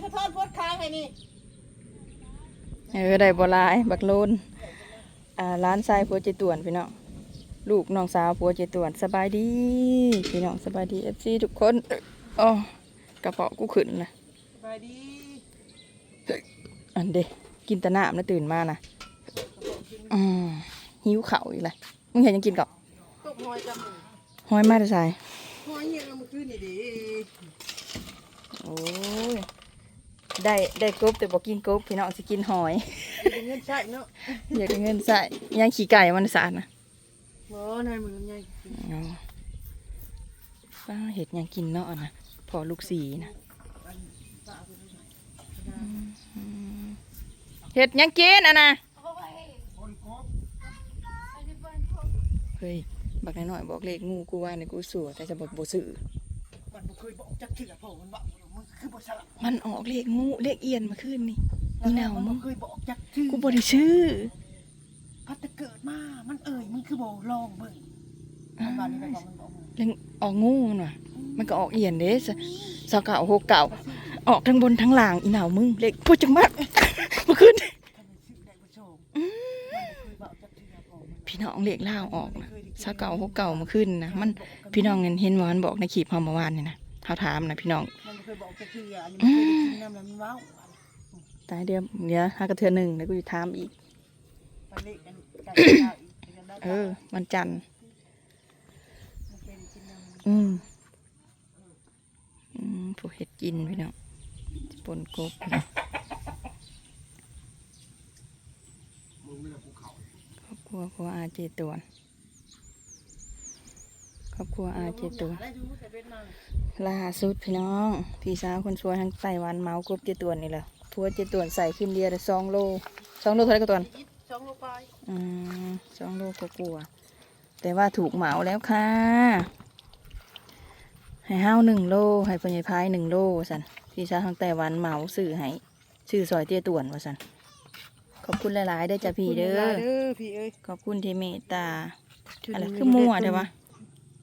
เขาทอดโพดค้างไงนี่เออได้บ่หลาย บักโลนอ่าร้านทรายผัวเจตวนพี่น้องลูกน้องสาวผัวเจตวนสบายดีพี่น้องสบายดี FC ทุกคนอ๋อกระเพาะกูขึ้นนะสบายดีอันเดกินแตะน้ำนะตื่นมานะอืมหิวเข่าวอีกเลยมึงเห็นยังกินกับตกหอยกับหมูห้อยมาแต่ใส่หอยเนี่ยเอามาขึ้นนี่ดิโอ้ย ได้ได้กบแต่บอกกินกบพี่น้องสิกินหอยเป็นเงินใช่เนาะอยากได้เงินใส่ย่างขี้ไก่มันสารนะบ่นายมึงไงเอาป้าเห็ดหยังกินเนาะนะพอลูกสีนะอืมเห็ดหยังกินอะนะเฮ้ยบักน้อยๆบอกเลขงูกูว่าในกูสัวแต่จะบอกบ่ซื้อมันบ่เคยบอกจักเถื่อพ่อมันบอกมัน คือบ่สลับมันออกเลขงูเลขเอียนมาขึ้นนี่นี่หนาวมัมึนงเคยบอกจักเถื่อกูบ่ได้ชื่อพัดแต่เกิดมา มันเอ่ยมันคือบ่ลองเบิ่งมันบ้านนี้ไปบอกมันบอกมึงเรื่องออกงูมันว่ะ มันก็ออกเอียนเด้สสาวเก่าหกเก่าออกทั้งบนทั้งล่างอีหนาวมึงเลขพูดจังมากมาขึ้นถ้ามันชื่อได้บ่โชมมันบ่เคยบอกจักเถื่อพ่อมันพี่น้องเลขล่าวออกนะสาวเก่าหกเก่ามาขึ้นนะมันพี่น้องเห็นเห็นว่ามันบอกในขีบเฮาเมื่อวานนี่นะเขาถามนะพี่น้องมันบ่เค ยบอกจักเถื่ออันนี้มันเคยได้กินน้ำแล้วมันเว้าตายเดียวเดี๋ยวหากระเทือหนึ่งแล้วกูจะถามอีก มันเละกันกันได้อีกกันได้เออวันจันทร์มันเคยได้กินน้ำอืมอืมผู้เห็ดกินพี่น้องปนกบพี่น้องครอบครัวครัวอาเจตวนค รอบครัวอาเจตวนได้ดูแต่เป็นมาล่าสุดพี่น้อง พี่สาวคนสวยทางไต้หวันเมากบเจตวนนี่แหละทัวเจตวนใส่ขึ้นเดียวได้สองโลสองโลเท่าไหรก็ตวนอีกสองโลไปอืมสองโลก็กลัวาๆแต่ว่าถูกเหมาแล้วค่ะ ให้ห้าวหนึ่งโล ให้ปัญญาพายหนึ่งโลว่าสันพี่สาวทางไต้หวันเหมาซื้อให้ซื้อซอยเตี้ยต่วนว่าสันขอบคุณหลายๆเด้อจ้ะพี่เด้อเด้อพี่เอ้ยขอบคุณที่เมตตา อะไรคือมั่วเด้อวะ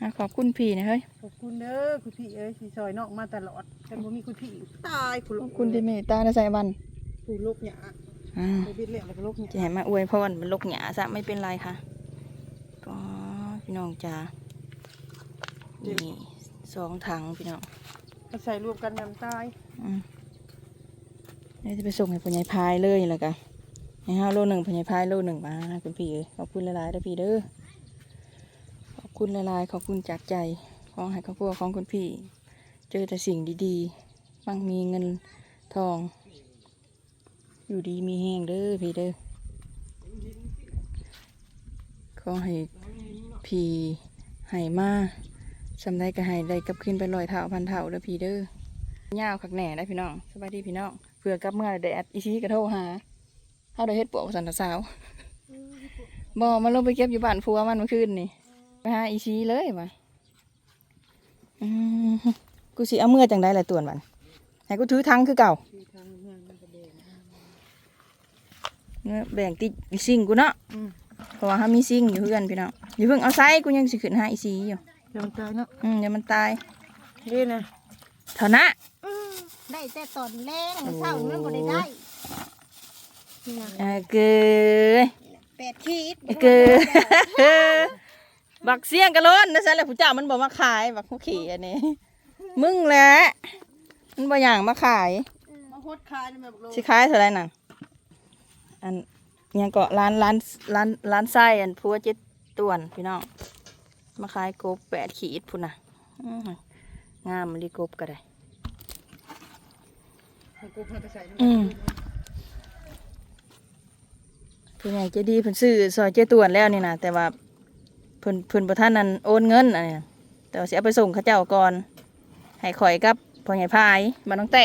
อะขอบคุณพี่นะเฮ้ยขอบคุณเด้อคุณพี่เอ้ยที่ซอยนอกมาตลอดแต่บ่มีคุณพี่ตายผู้ขลูอกบคุณที่เมตตานะใส่บันผู้ลูกหยาอ่าไปบิดเลี้ยงแล้วก็ลูกหจะยาให้มาอวยพรมันลกหยาซะไม่เป็นไรค่ะก็พี่น้องจ้านี่สองถังพี่น้องก็ใส่รวมกันน้ำตายอืมนี่จะไปส่งให้พ่อใหญ่พายเลยแล้วกันให้ห้าโลหนึ่งพ่อใหญ่พายโลหนึ่งมาคุณพี่เอ้ยขอบคุณหลายๆเด้อพี่เด้อขอบ คุณหลายๆขอบคุณจากใจ ขอให้ครอบครัวของคุณพี่ เจอแต่สิ่งดีๆมั่งมีเงินทอง อยู่ดีมีแห้งเด้อพี่เด้อขอให้พี่ให้มาสำได้ก็ให้ได้กลับขึ้นไปลอยเท่าพันเท่าเด้อพี่เด้อยาวคักแหน่ได้พี่น้องสบายดีพี่น้องเผื่อกลับเมื่อใดแอดอีซีกระโทรหาเฮาได้เฮ็ดปวกสันตะสาวบ่มันลงไปเก็บอยู่บ้านผัวมันเมื่อคืนนี่ไป หาอีซีเลยมาอืมกูสิเอาเมื่อจังได้ละตัวนมันให้กูถือทังคือเก่าที่ทางเมืองมันก็แดงเนี่ยแบ่งติดอีซิงกูเนาะอืมเพราะว่าเขามีซิงอยู่เพื่อนพี่น้องอย่าเพิ่งเอาไซกูยังสิขึ้นหาอีซีอยู่เดี๋ยวมันตายเนาะอืมเดี๋ยวมันตายนี่นะเท่านะได้แต่ตอนแรงเศร้ามันบ่ได้ได้นี่นะเออเกยแปดขีดเกย บักเสียงกะโล้นนะซะแล้วผู้เจ้ามันบอกมาขายบักผู้ขี่อันนี้ มึงแหละมันบ่อย่างมาขายมาโคตรคายนี่แม่บอกโลสิขายเท่าไหรน่ะอันยังเกาะร้านร้านร้านร้านไส้อันพัวเจ็ดตวนพี่น้องมาขายกบแปดขีดพุ่นน่ะอื้อหืองามมันดีกบก็ได้ให้กูพาไปใส่น้ำอืมเพิ่นใหญ่ใจะดีเพิ่นซื้อซอยเจ้ตวนแล้วนี่นะแต่ว่า เพิ่นเพิ่นบ่ทันนั้นโอนเงินอันนี้น่แต่ว่าสิเอาไปส่งเขาเจ้าก่อนให้ข่อยกับพ่อใหญ่พายบ้าน้องแต่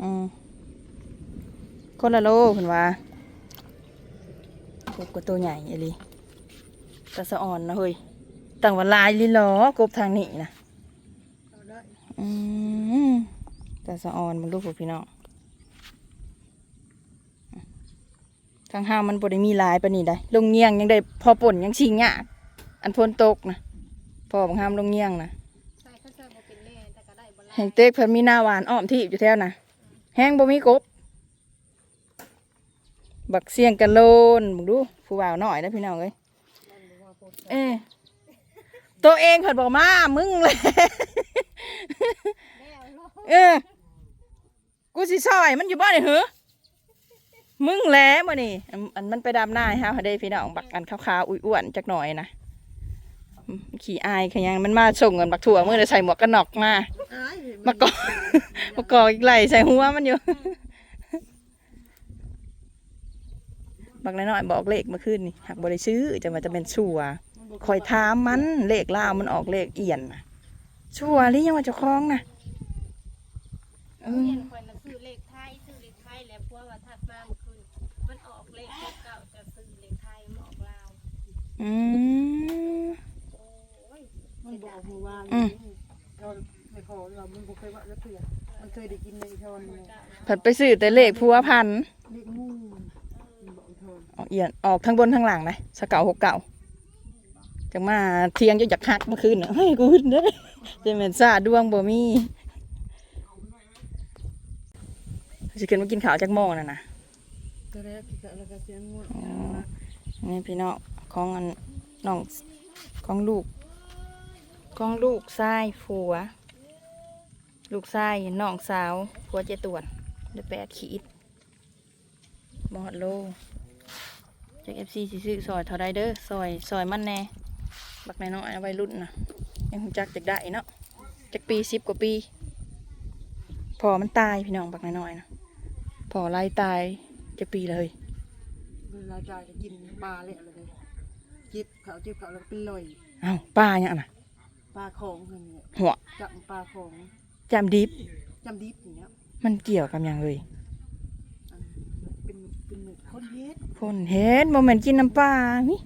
อืมคนละโลเพิ่นว่ากบก็ตัวใหญ่อีหลีตะสะอ่อนนะเฮ้ยตั้งว่าหลายลิหลอกบทางนี้นะอืมแต่สะออนมันลูกของพี่น้อง ทางห้ามมันบ่ได้มีหลายปานนี้ได้ลงเงียงยังได้พอป่นยังชิงยากอันพ้นตกนะพอบางห้ามลงเงียงนะใส่ข้าวเจ้าบ่เป็นแน่แต่ก็ได้บ่หลาแห้งเต็กเพิ่นมีหน้าหวานอ้อมที่อยู่แถวน่ะแห้งบ่มีกบ บักเสียงกันโลนมึงดูผู้บ่าวน้อยนะพี่น้องเอ้ยเอ้ตัวเองเพิ่นบอกมามึงเลยเออกูสิซอยมันอยู่บ้านนี่เหรอ มึงแหล้วมื้อนี่อันอันมันไปดำหน้าให้เฮาเด้พี่น้องบักอันขาวๆอ้วนๆจักหน่อยนะอืมขี้อายขยังมันมาส่งเงินบักถั่วมื้อเดี๋ยวใส่หมวกกันน็อกมามากอกมากอกอีกไหลใส่หัวมันอยู่บักน้อยๆบอกเลขเมื่อคืนนี่หักบริซื้อจะมาจะเป็นชัวคอยถามมันเลขล่าวมันออกเลขเอียนน่ะชัวหรือยังว่าเจะคล้าของนะเออ อืมโอ้ยมันบอกหมู่ว่าอืมเราไม่พอเรามันบ่เคยว่าแล้วเถื่อมันเคยได้กินในทอนเนี่ยผัดไปซื้อแต่เลขพัวพันเด็กงูมันบอกทอนออกเอียนออกทั้งบนทั้งหลังนะสเก่าหกเก่าจังมาเทียงจะอยากหักเมื่อคืนน่ะเฮ้ยกูขึ้นได้เจเหม็นซาดวงบ่มีสิเกินมากินข้าวจากโมงน่ะนะก็แล้วกินแล้วก็เสียงงูอ๋อนี่พี่น้อง ของอันน้องของลูก ของลูกชายผัว ลูกชายน้องสาวผัวเจตวนได้แปดขีดบอดโลจากเอฟซีสิซื้อซอยเท่าไรเด้อซอยซอยมันแน่บักแน่น้อยเอาไว้รุ่นนะยังหูจักจากได้เนาะจากปีสิบกว่าปี พอมันตายพี่น้องบักแน้อยนะพอไล่ตายจากปีเลยเวลาจ่ายจะกินปลาเลยอะไร เลยจิบเขาจิบเขาแล้วเป็นลอยเอ้าป้าเนี่ยงน่ะปลาของคนเนี่ยหัวจับปลาของจำดิบจำดิบอย่างเงี้ยมันเกี่ยวกับอย่างเลยอันเป็นเป็นเหมือนคนเฮ็ดคนเห็นโมเมนต์กินน้ำปลานี่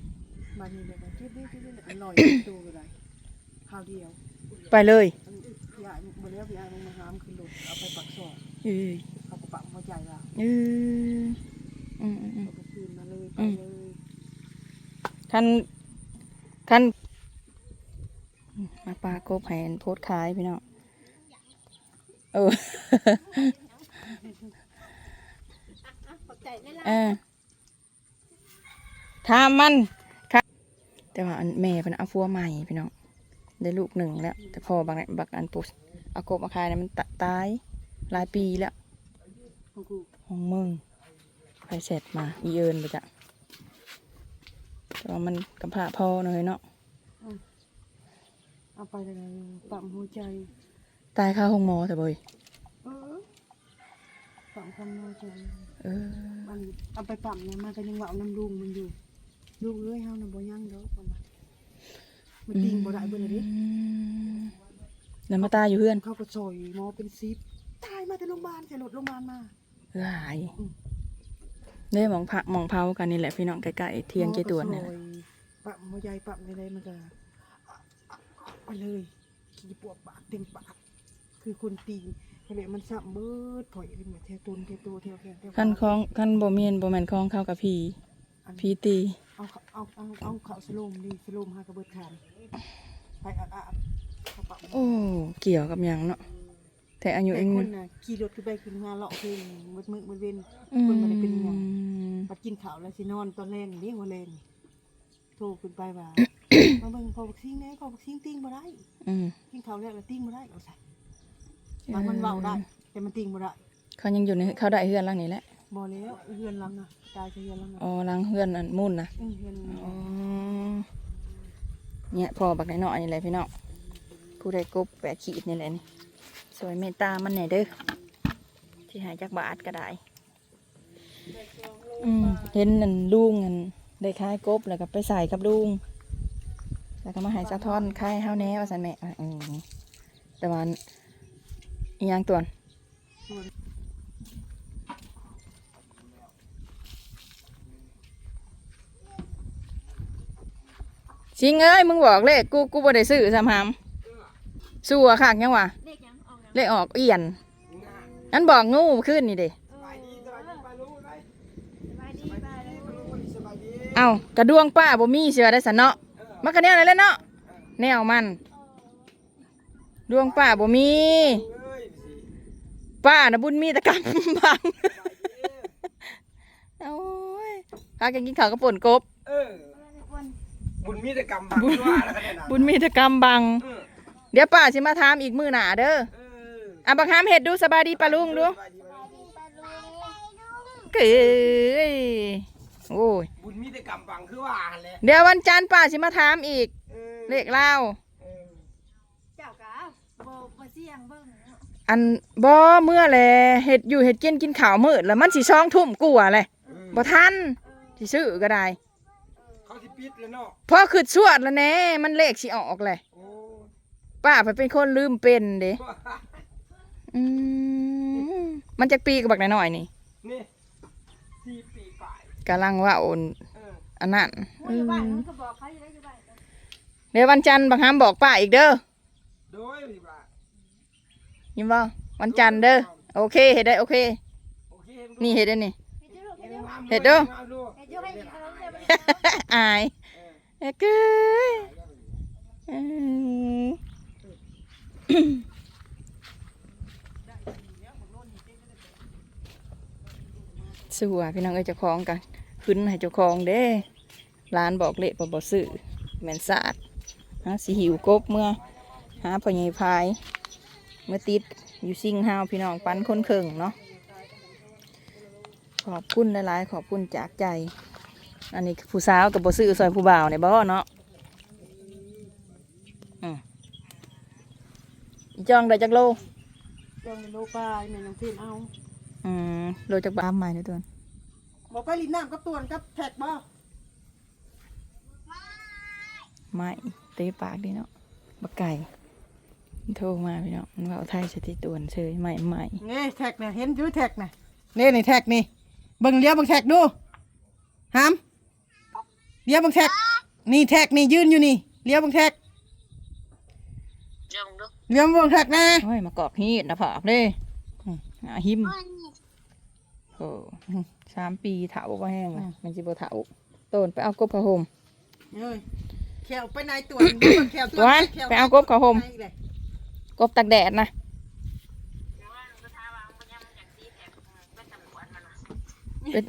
มานี่เลยนะจิบดิบจิบดิบอร่อยตัวเลยข้าวเดียวไปเลยอันพี่อ้ายบ่แล้วพี่อ้ายลงมาหามขึ้นรถเอาไปปักซอกเออเขาก็ปักหัวใจว่าเอออืมอืมอืม เอาไปคืนมาเลยไปอืมเลย คันคันมาปลากบให้โพสต์ขายพี่น้องเออขอบใจได้ละเออถามมันครับแต่ว่าอันแม่เป็นเอาฟัวใหม่พี่น้องได้ลูกหนึ่งแล้ว แต่พอบางบักอันปุ๊เอากบมาขายเนี่ยมันตะตายหลายปีแล้วของกูของมึงไปเสร็จมาอีเอินไปจ้ะ แต่ว่ามันกำพร้าพอหน่อยเนาะเอาไปเลยปั๊มหัวใจตายข้าห้องหมอแต่บ่อยเออปั๊มคำหัวใจเออมันเอาไปปั๊มเนี่ยมันก็ยังว่าเอาน้ำลุงมันอยู่ลุงเอ้ยเฮาน่ะบ่ยังดอกประมาณมันติงบ่ได้เบิ่เลยดิอืมแล้วมาตายอยู่เพื่อนเขาก็ซอยหมอเป็นซิปตายมาแต่โรงพยาบาลใส่รถโรงพยาบาลมาหลาย ได้หมองพระหมองเผากันนี่แหละพี่น้องใกล้ๆเทียงเจตวนเนี่ยหมอก็ซอยปั๊มหัวใจปั๊มอะไรมันก็ไปเลยขี้ปวดปากเต็มปากคือคนตีเขาเลยมันสับเบิดถอยเป็นแบบเทวตุนเทวตัวเทวแขนเทวขาขั้นคล้องขั้นบ่เมียนบ่แม่นคล้องเข้ากับพีพีตีเอาเขาเอาเอาเอาเขาสโลมนี่สโลมหากระเบิดขานไปอาดอาดเขาปะโอ้เกี่ยวกับหยังเนาะ แต่อายุแต่เองคนน่ะขี่รถขึ้นไปขึ้นงานเลาะเพลงมืดมืดมืดเว้นอืมคนมันได้เป็นหยังปัดกินข้าวแล้วสินอนตอนแรงเลี้ยงหัวแรงโทรขึ้นไปว่า มาเบิ่งพอบักซิงแหน่พอบักซิงติ้งบ่ได้อืมกินข้าวแล้วแล้วติ้งบ่ได้เอาใส่มันมันเว้าได้ แต่มันติ้งบ่ได้เขายังอยู่ในเขาได้เฮือนหลังนี้แหละบ่แล้วเฮือนหลังน่ะตายจะเฮือนหลังน่ะอ๋อหลังเฮือนอันมุ่นนะอือเฮือนอ๋อเนี่ยพอบักน้อยๆนี่แหละพี่น้องผู้ใดกบแปดขีดนี่แหละนี่ สวยเมตตามันแหนเด้อที่หายจากบาทก็ได้อืมเห็นนั่นลุงอันได้คายกบแล้วก็ไปใส่กับลุงแล้วก็มาหายสะท้อนคายเฮาแน่ว่าสันแม่อืมแต่ว่าอีหยังตัวสิงเอ้ยมึงบอกเลขกูกูบ่ได้ซื้อซ้ำหำสู้อะคักยังวะ เลขยังออกยังเลขออกเอียนอันบอกงูขึ้นนี่เด้สบายดีบายเลยเอ้ากระดวงป้าบ่มีเสือได้สันเนาะมันก็แนวไหนแล้วเนาะแนวมัน ดวงป้าบ่มีเอ้ป้านะบุญมีแตะกำบังโอ้ยพากันกินข้าวกระป่นกบเออบุญมีแต่กรรมบังว่าแล้วกันนะบุญมีแตะกำบังเออเดี๋ยวป้าสิมาถามอีกมือหนาเด้อเอออะบักฮามเห็ดดูสบายดีปะลุงดูเก๋ยโอ้ยบุญมีแต่กรรมบังคือว่าหั่นแหละเดี๋ยววันจันทร์ป้าสิมาถามอีก เออเลขเล่าเออเจ้ากะบ่บ่เสี่ยงเบิ่งอันบ่เมื่อแลเห็ดอยู่เห็ดกินกินข้าวมืดแล้วมันสิช่องทุ่มกลัวเลยเออบ่ทันสิซื้อก็ได้เขาสิปิดแล้วเนาะพอขึ้นสวดแล้วแน่มันเลขสิออกเลยโอ้ป้าไปเป็นคนลืมเป็นเด้ อืมมันจะปีกับบักน้อยๆนี่นี่สี่ปีฝ่ายกำลังว่าโอนเอออันนั้นอยู่บ้านมันก็บอกเขาอยู่ได้อยู่บ้านเดี๋ยววันจันทร์บักฮามบอกป้าอีกเด้อโดยพี่บ่ายินบ่วันจันทร์เด้อโอเคเห็ดได้โอเค โอเคนี่เห็ดได้นี่เฮ็ดอยู่ลูกเฮ็ดอยู่เฮ็ดเด้อเฮ็ดอยู่ให้กินขนมเด้อบ่ได้อายเอ้ยเก้ยอืม สัวพี่น้องเอ้ยเจ้าของกันขึ้นให้เจ้าของเด้ร้านบอกเละบ่บ่ซื้อแมนสาดหาสิหิวกบเมื่อหาพอใหญ่พาย เมื่อติดอยู่ซิงฮาวพี่น้องปันคนเคิงเนาะขอบคุณหลายๆขอบคุณจากใจ อันนี้ผู้สาวกับบ่ซื้อซอยผู้บ่าวเนี่ยบ่เนาะจองได้จักโลจองโลปลายแม่น้องเทนเอา อืมโลจักบาทใหม่เด้อตัวบอกไปลินน้ำกับตวนกับแท็กบ่ไม่เตะปากดีเนาะบักไก่โทรมาพี่น้องมันว่าเอาไทยสติตวนเฉยใหม่ใหม่นี่แท็กน่ะเห็นอยู่แท็กน่ะนี่นี่แท็กนี่เบิ่งเลี้ยวเบิ่งแท็กดูหามเลี้ยวเบิ่งแท็กนี่แท็กนี่ยืนอยู่นี่เลี้ยวเบิ่งแท็กเลี้ยวเบิ่งแท็กนะโอ้ยมากอกฮีดนะผากเด้อืมหาหิม โอ้สามปีเถาบ่แห้งเลยมันสิบ่เถาต้นไปเอากบผ้าห่ม เอ้ยแขวไปนายตวนเบิ่งแขวตวนไปเอากบเขาห่มไปเลยกบตากแดดนะเป็น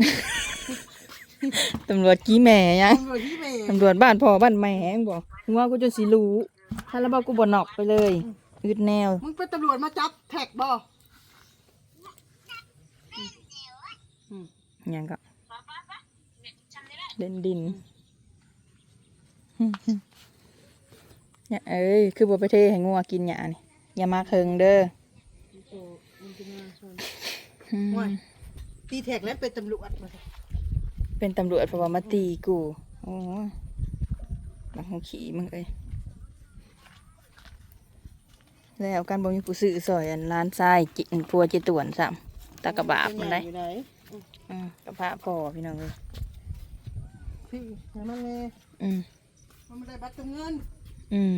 ตำรวจกี้แม่ยังตำรวจที่เมย์ตำรวจบ้านพ่อบ้านแม่งบอกว่ากูจะสิรู้ถ้าแล้วบอกกูบ่นอกไปเลยอึดแนว มึงเป็นตำรวจมาจับแท็กบ่ หยังก็เล่นดินเนี่ยเอ้ย คือบ่ไปเทให้งัวกินหยานี่อย่ามาเคิงเด้ออืมว่าตีแท็กแล้วเป็นตำรวจมาเป็นตำรวจเพราะว่ามาตีกูโอ้บังหัวขี่มึงเอ้ยแล้วกันบ่มีผู้ซื้อซอยอันร้านทรายจิพัวจิตวนซ้ำตะกะบาบมันได้ อยู่ไหนอืมกับพระพ่อพี่น้องเลยพี่ให้มันแม่อืมมันไม่ได้บัตรเติมเงินอืม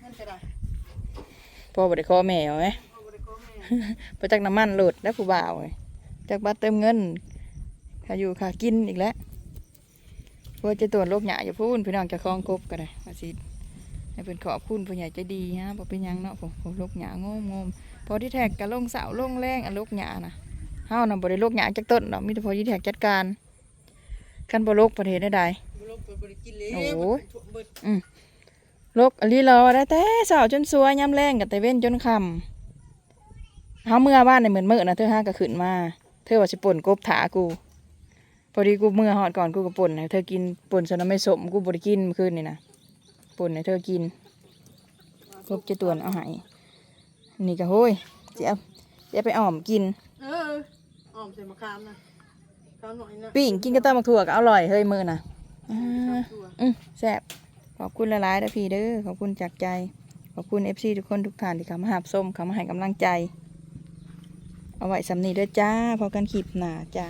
เงินจะได้พ่อบ่ได้ขอแม่เอาไหมเอาบ่ได้ขอแม่ไปจักน้ำมันโหลดแล้วผู้บ่าวไงจากบัตรเติมเงินค่าอยู่ค่ากินอีกแล้วเพื่อจะตรวจโรคหยาอย่าพูดพี่น้องจะคล้องกบก็ได้มาสิให้เป็นขอบคุณผู้ใหญ่ใจดีฮะบ่เป็นหยังเนาะผมผมโรคหยางงมๆพอที่แท็กกะลงเสาลงแรงอันโรคหยานะ เฮานํบ่ได้โรคหยาจักต้นดอกมีแต่พอที่แท็กจัดการกันบ่โรคประเทศได้ใดบ่ลงเปิดบ่ได้กินเลยโอ้ยเบิดโรคอลีรอได้แต่เสาจนสวยย้ำแรงกับแต่เว้นจนคำเฮาเมื่อบ้านในเหมือนมื้อนะเธอห้าก็ขึ้นมา เธอว่าสิป่นกบถากูพอดีกูเมื่อหอดก่อนกูก็ป่นให้เธอกินป่นสนไม่สมกูบ่ได้กินเมื่อคืนนี่นะป่นให้เธอกินกบจะตวนเอาให้นี่ก็โห้ยจะเอาจะเอาไปอ้อมกิน เออ อ้อมใส่มะขามนะข้าวหน่อยนะปิ้งกินกับตำบักถั่วก็อร่อยเฮ้ยมื้อน่ะอ่าตัวอืมแซ่บขอบคุณหลายๆเด้อพี่เด้อขอบคุณจากใจ ขอบคุณเอฟซีทุกคนทุกท่านที่เข้ามาหาบส้มเข้ามาให้กำลังใจ เอาไว้สำนีเด้อจ้าพอกันคลิปหน้าจ้า